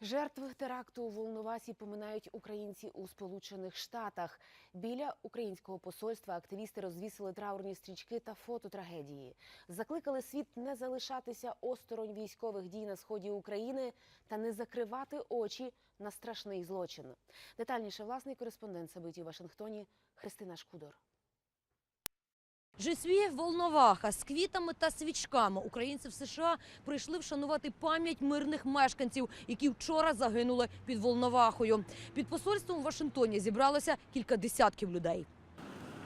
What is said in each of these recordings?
Жертв теракту у Волновасі поминають українці у Сполучених Штатах. Біля українського посольства активісти розвісили траурні стрічки та фото трагедії. Закликали світ не залишатися осторонь військових дій на сході України та не закривати очі на страшний злочин. Детальніше власний кореспондент Сабиті у Вашингтоні Христина Шкудор. Жесвіє Волноваха з квітами та свічками українці в США прийшли вшанувати пам'ять мирних мешканців, які вчора загинули під Волновахою. Під посольством в Вашингтоні зібралося кілька десятків людей.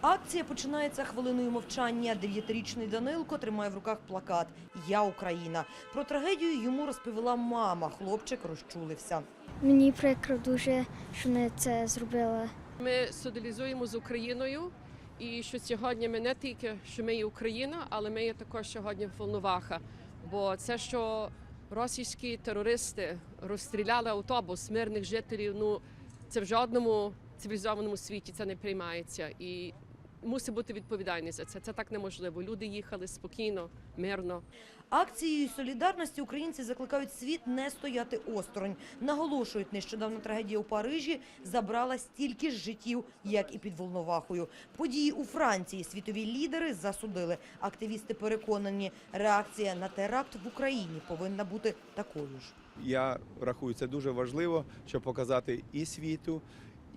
Акція починається хвилиною мовчання. Дев'ятирічний Данилко тримає в руках плакат Я Україна. Про трагедію йому розповіла мама. Хлопчик розчулився. Мені прикро дуже, що вони це зробили. Ми солідаризуємо з Україною. І що сьогодні ми не тільки що ми є Україна, але ми є також сьогодні Волноваха. Бо це, що російські терористи розстріляли автобус мирних жителів, ну це в жодному цивілізованому світі це не приймається. І мусить бути відповідальність за це. Це так неможливо. Люди їхали спокійно, мирно. Акцією солідарності українці закликають світ не стояти осторонь. Наголошують, нещодавна трагедія у Парижі забрала стільки ж життів, як і під Волновахою. Події у Франції світові лідери засудили. Активісти переконані, реакція на теракт в Україні повинна бути такою ж. Я рахую, це дуже важливо, щоб показати і світу,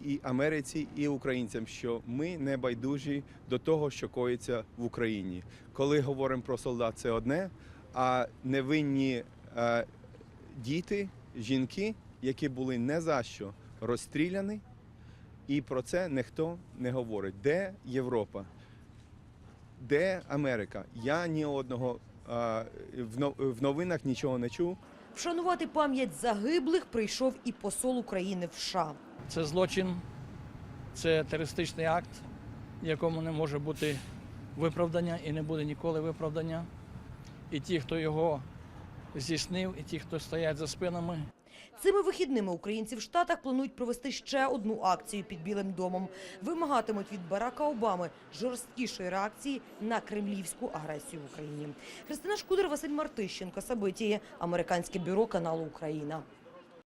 і Америці, і українцям, що ми не байдужі до того, що коїться в Україні. Коли говоримо про солдат, це одне, а невинні е, діти, жінки, які були не за що розстріляні, і про це ніхто не говорить. Де Європа? Де Америка? Я ні одного е, в новинах нічого не чув. Вшанувати пам'ять загиблих прийшов і посол України в США. Це злочин, це терористичний акт, якому не може бути виправдання і не буде ніколи виправдання. І ті, хто його здійснив, і ті, хто стоять за спинами, Цими вихідними українці в Штатах планують провести ще одну акцію під Білим домом. Вимагатимуть від Барака Обами жорсткішої реакції на кремлівську агресію в Україні. Христина Шкудер, Василь Мартищенко, Сабитіє, Американське бюро каналу Україна.